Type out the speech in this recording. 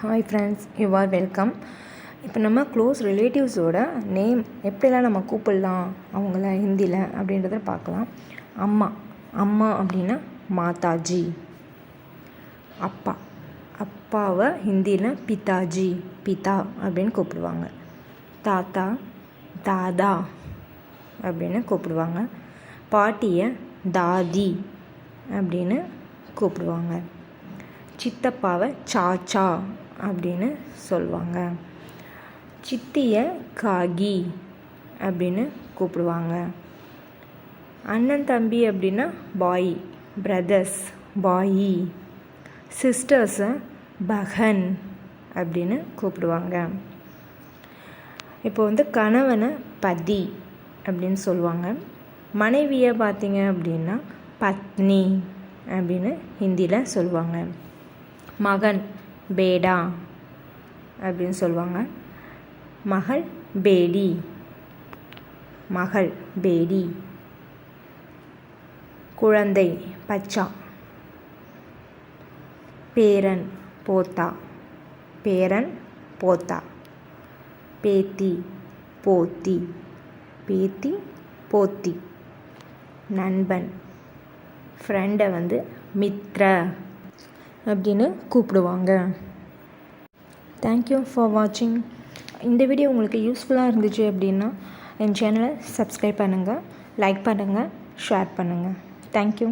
Hi friends you are welcome இப்போ நம்ம close ரிலேட்டிவ்ஸோட name எப்படிலாம் நம்ம கூப்பிடலாம்? அவங்கள ஹிந்தியில் அப்படின்றத பார்க்கலாம். அம்மா அம்மா அப்படின்னா மாதாஜி. அப்பா அப்பாவை ஹிந்தியில் பிதாஜி பிதா அப்படின்னு கூப்பிடுவாங்க. தாத்தா தாதா அப்படின்னு கூப்பிடுவாங்க. பாட்டியை தாதி அப்படின்னு கூப்பிடுவாங்க. சித்தப்பாவை சாச்சா அப்படின்னு சொல்லுவாங்க சித்தியை காகி அப்படின்னு கூப்பிடுவாங்க. அண்ணன் தம்பி அப்படின்னா பாய் பிரதர்ஸ் பாயி சிஸ்டர்ஸை பகன் அப்படின்னு கூப்பிடுவாங்க. இப்போ வந்து கணவனை பதி அப்படின்னு சொல்லுவாங்க மனைவியை பார்த்தீங்க அப்படின்னா பத்னி அப்படின்னு ஹிந்தியில் சொல்லுவாங்க மகன் பேடா அப்படின்னு சொல்லுவாங்க. மகள் பேடி. மகள் பேடி. குழந்தை பச்சா. பேரன் போத்தா. பேரன் போத்தா. பேத்தி போத்தி. பேத்தி போத்தி. நண்பன். ஃப்ரெண்டை வந்து மித்ர. அப்படின்னு கூப்பிடுவாங்க. தேங்க்யூ ஃபார் வாட்சிங் இந்த வீடியோ உங்களுக்கு யூஸ்ஃபுல்லாக இருந்துச்சு அப்படின்னா என் சேனலை சப்ஸ்கிரைப் பண்ணுங்கள் லைக் பண்ணுங்கள் ஷேர் பண்ணுங்கள் தேங்க்யூ